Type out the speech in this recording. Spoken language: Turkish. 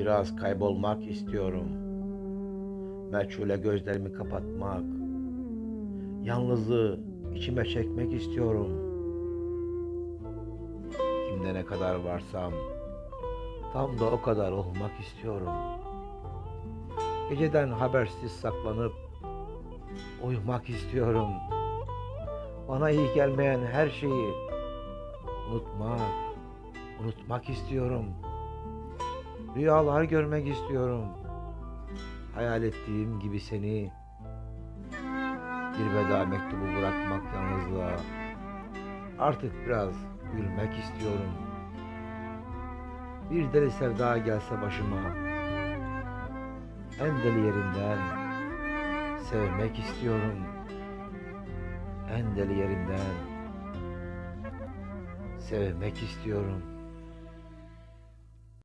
Biraz kaybolmak istiyorum. Meçhule gözlerimi kapatmak. Yalnızlığı içime çekmek istiyorum. Kimde ne kadar varsam tam da o kadar olmak istiyorum. Geceden habersiz saklanıp uyumak istiyorum. Bana iyi gelmeyen her şeyi unutmak, unutmak istiyorum. Rüyalar görmek istiyorum. Hayal ettiğim gibi seni bir veda mektubu bırakmak yalnızlığa. Artık biraz gülmek istiyorum. Bir deli sevda gelse başıma. En deli yerinden sevmek istiyorum. En deli yerinden sevmek istiyorum.